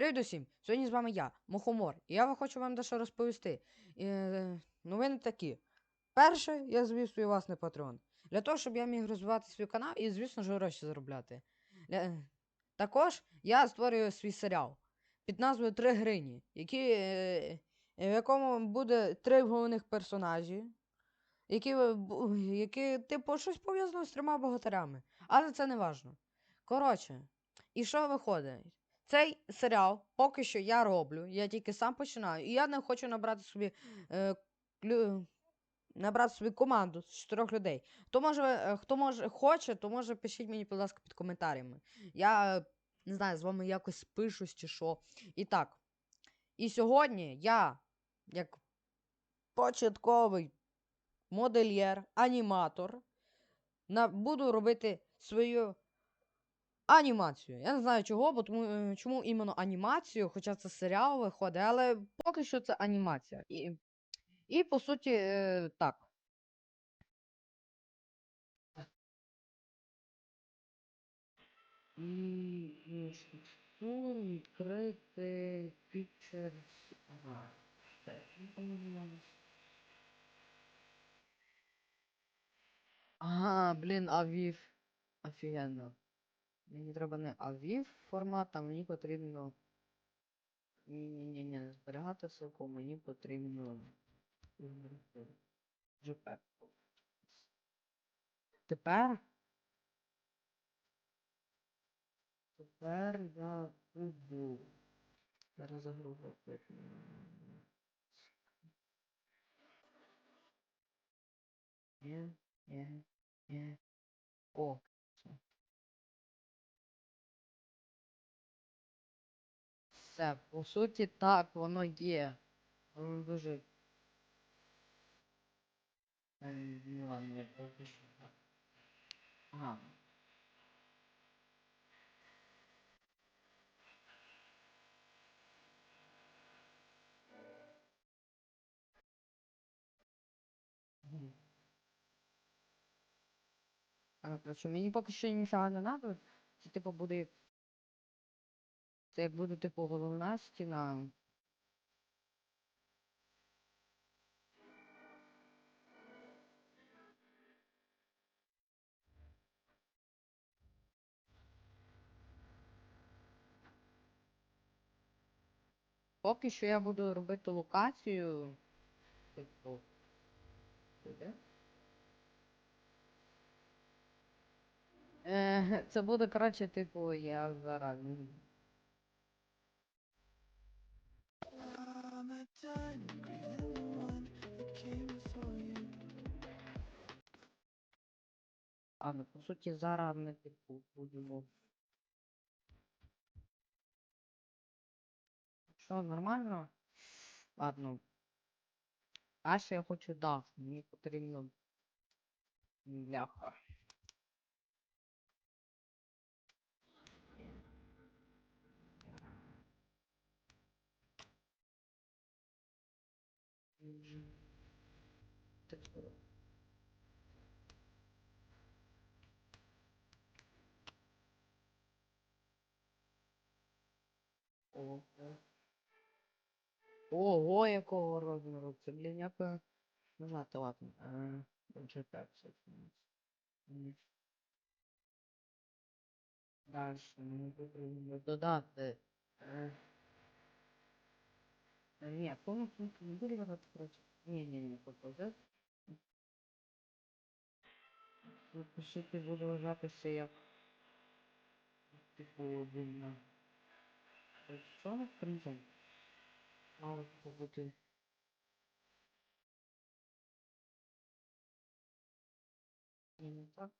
Привіт усім! Сьогодні з вами я, Мухомор, і я хочу вам дещо розповісти. Е, новини такі. Перше, я звів свій власний патрон. Для того, щоб я міг розвивати свій канал і, звісно ж, гроші заробляти. Для... Також я створюю свій серіал під назвою Три грині, які, е, в якому буде три головних персонажі, які, е, які типу, щось пов'язано з трьома богатирями. Але це не важно. Коротше, і що виходить? Цей серіал поки що я роблю, я тільки сам починаю, і я не хочу набрати собі е, клю... набрати собі команду з чотирьох людей. Хто може, е, хто може хоче, то може пишіть мені, будь ласка, під коментарями. Я е, не знаю, з вами якось спишусь чи що. І так. І сьогодні я, як початковий модельєр, аніматор, на... буду робити свою Анімацію. Я не знаю чого, бо тому, е, чому іменно анімацію, хоча це серіал виходить, але поки що це анімація. І, і по суті, е, так. Відкрити. Ага, блін, авів. Офігенно. Мені треба не AVIF формат, а мені потрібно. Ні-ні-ні, не зберігати ссылку, мені потрібно. JPEG. Тепер. Тепер я буду. Зараз загрузити. Є, є, є. О, все. По суті, так, воно є. Воно дуже. Ага. А, короче, мені поки що нічого не надо. Це типу буде. Це як буде типу головна стіна. Поки що я буду робити локацію. Типу. Е, це буде, коротше, типу, я зараз. А, ну, по суті, зараз ми, типу, будемо. Що, нормально? Ладно. Дальше я хочу дах. Мені потрібно. Бляха. Мгм. Типу. Ого. Ого, якого розміру? Це, блін, як... е, Не знати, ладно. Е, Отже, так, все. М. Дальше, мені потрібно додати. Е, е, Ні, повністю не буде додати, коротше. Ні, ні, ні, попаде. Запишити буду вважатися як... Типу. Е, Що на призом? Мало побути... Ні, не так.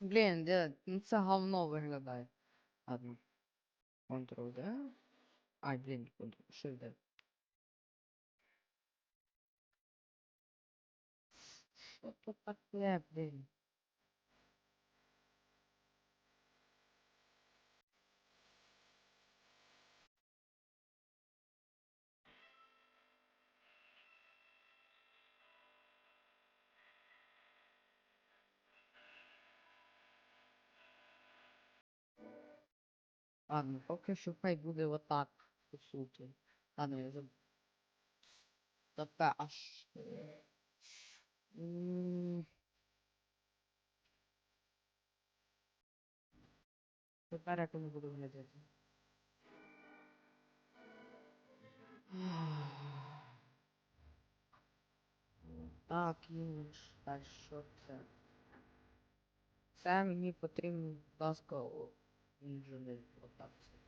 Блін, де, ну це говно виглядає. одну. Ctrl, да? Ай, блин, Shift, да. Что тут блин? А, ну поки що хай буде отак, по суті. А ну я заб... Тепер аж. Тепер як воно буде виглядати. Так, ж, та що це? Це мені потрібно, будь ласка, о, інженер, отак. це.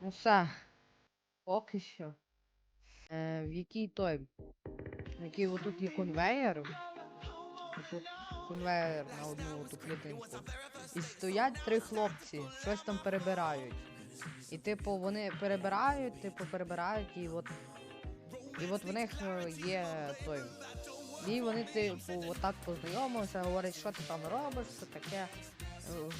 Ну все. Поки що. Е, в який той? Який отут є конвейер. Тут конвейер на одну ту клітинку. І стоять три хлопці, щось там перебирають. І типу вони перебирають, типу перебирають, і от. І от в них е, є той. І вони, типу, отак познайомилися, говорять, що ти там робиш, що таке. Е,